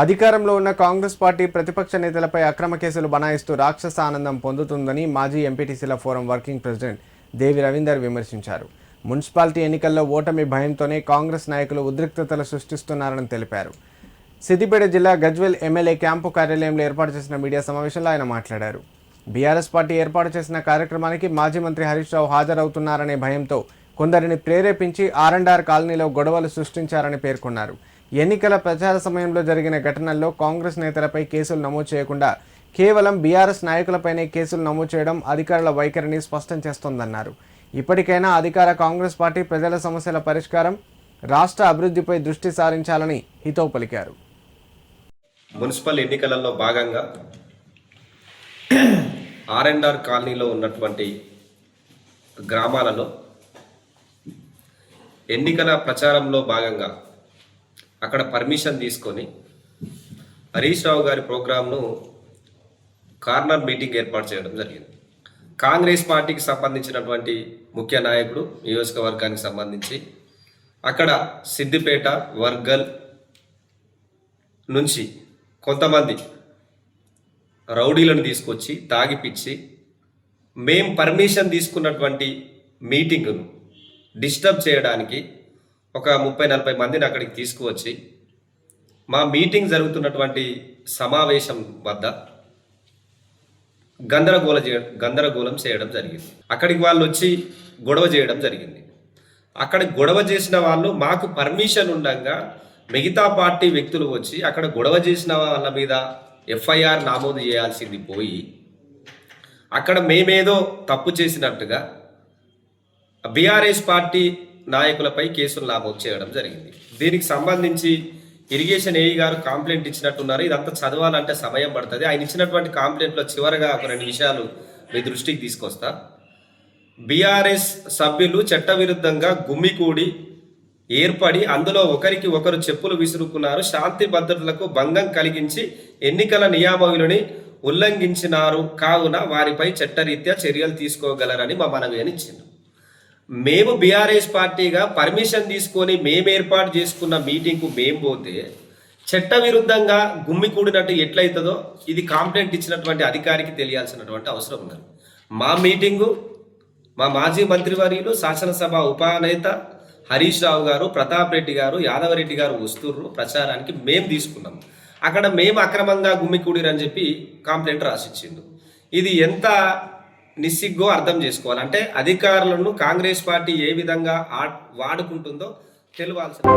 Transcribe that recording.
అధికారంలో ఉన్న కాంగ్రెస్ పార్టీ ప్రతిపక్ష నేతలపై అక్రమ కేసులు బనాయిస్తూ రాక్షస ఆనందం పొందుతుందని మాజీ ఎంపీటీసీల forum working president Devi Ravinder విమర్శించారు. మున్సిపాలిటీ ఎన్నికల్లో ఓటమి భయంతోనే కాంగ్రెస్ నాయకులు ఉద్రిక్తతలు సృష్టిస్తున్నారని తెలిపారు. సిద్దిపేట జిల్లా గజ్వెల్ ఎమ్మెల్యే క్యాంపు కార్యాలయంలో ఏర్పాటు చేసిన మీడియా సమావేశంలో ఆయన మాట్లాడారు. బీఆర్ఎస్ పార్టీ ఏర్పాటు చేసిన కార్యక్రమానికి మాజీ మంత్రి హరీష్ రావు హాజరవుతున్నారనే భయంతో కొందరిని ప్రేరేపించి ఆర్ అండ్ ఆర్ కాలనీలో గొడవలు సృష్టించారని పేర్కొన్నారు. ఎన్నికల ప్రచార సమయంలో జరిగిన ఘటనల్లో కాంగ్రెస్ నేతలపై కేసులు నమోదు చేయకుండా కేవలం బీఆర్ఎస్ నాయకులపైనే కేసులు నమోదు చేయడం అధికారుల వైఖరిని స్పష్టం చేస్తోందన్నారు. ఇప్పటికైనా అధికార కాంగ్రెస్ పార్టీ ప్రజల సమస్యల పరిష్కారం రాష్ట్ర అభివృద్ధిపై దృష్టి సారించాలని హితవు పలికారు. మున్సిపల్ ఎన్నికలలో భాగంగా ఆర్ అండ్ ఆర్ కాలనీలో ఉన్నటువంటి గ్రామాలలో ఎన్నికల ప్రచారంలో భాగంగా అక్కడ పర్మిషన్ తీసుకొని హరీష్ రావు గారి ప్రోగ్రాంను కార్నర్ మీటింగ్ ఏర్పాటు చేయడం జరిగింది. కాంగ్రెస్ పార్టీకి సంబంధించినటువంటి ముఖ్య నాయకుడు నియోజకవర్గానికి సంబంధించి అక్కడ సిద్దిపేట వర్గల్ నుంచి కొంతమంది రౌడీలను తీసుకొచ్చి తాగిపిచ్చి మేం పర్మిషన్ తీసుకున్నటువంటి మీటింగ్ను డిస్టర్బ్ చేయడానికి ఒక ముప్పై నలభై మందిని అక్కడికి తీసుకువచ్చి మా మీటింగ్ జరుగుతున్నటువంటి సమావేశం వద్ద గందరగోళ చేయడం గందరగోళం చేయడం జరిగింది. అక్కడికి వాళ్ళు వచ్చి గొడవ చేయడం జరిగింది. అక్కడ గొడవ చేసిన వాళ్ళు మాకు పర్మిషన్ ఉండగా మిగతా పార్టీ వ్యక్తులు వచ్చి అక్కడ గొడవ చేసిన వాళ్ళ మీద ఎఫ్ఐఆర్ నమోదు చేయాల్సింది పోయి అక్కడ మేమేదో తప్పు చేసినట్టుగా బీఆర్ఎస్ పార్టీ నాయకులపై కేసులు నమోదు చేయడం జరిగింది. దీనికి సంబంధించి ఇరిగేషన్ ఏఈ గారు కాంప్లైంట్ ఇచ్చినట్టున్నారు. ఇదంతా చదవాలంటే సమయం పడుతుంది. ఆయన ఇచ్చినటువంటి కాంప్లైంట్లో చివరగా ఒక రెండు విషయాలు మీ దృష్టికి తీసుకొస్తా. బీఆర్ఎస్ సభ్యులు చట్టవిరుద్ధంగా గుమ్మికూడి ఏర్పడి అందులో ఒకరికి ఒకరు చెప్పులు విసురుకున్నారు. శాంతి భద్రతలకు భంగం కలిగించి ఎన్నికల నియామకులని ఉల్లంఘించినారు. కావున వారిపై చట్టరీత్యా చర్యలు తీసుకోగలరని మా మనవి అని ఇచ్చింది. మేము బీఆర్ఎస్ పార్టీగా పర్మిషన్ తీసుకొని మేము ఏర్పాటు చేసుకున్న మీటింగ్కు మేము పోతే చట్టవిరుద్ధంగా గుమ్మి కూడినట్టు ఎట్లయితుందో ఇది కాంప్లైంట్ ఇచ్చినటువంటి అధికారికి తెలియాల్సినటువంటి అవసరం ఉన్నది. మా మీటింగు మా మాజీ మంత్రివర్యులు శాసనసభ ఉపనేత హరీష్ రావు గారు ప్రతాప్ రెడ్డి గారు యాదవరెడ్డి గారు వస్తుర్రు ప్రచారానికి మేము తీసుకున్నాం. అక్కడ మేము అక్రమంగా గుమ్మికూడిరని చెప్పి కంప్లైంట్ రాసిచ్చిండు. ఇది ఎంత నిస్సిగ్గో అర్థం చేసుకోవాలి. అంటే అధికారులను కాంగ్రెస్ పార్టీ ఏ విధంగా ఆ- వాడుకుంటుందో తెలియాల్సిన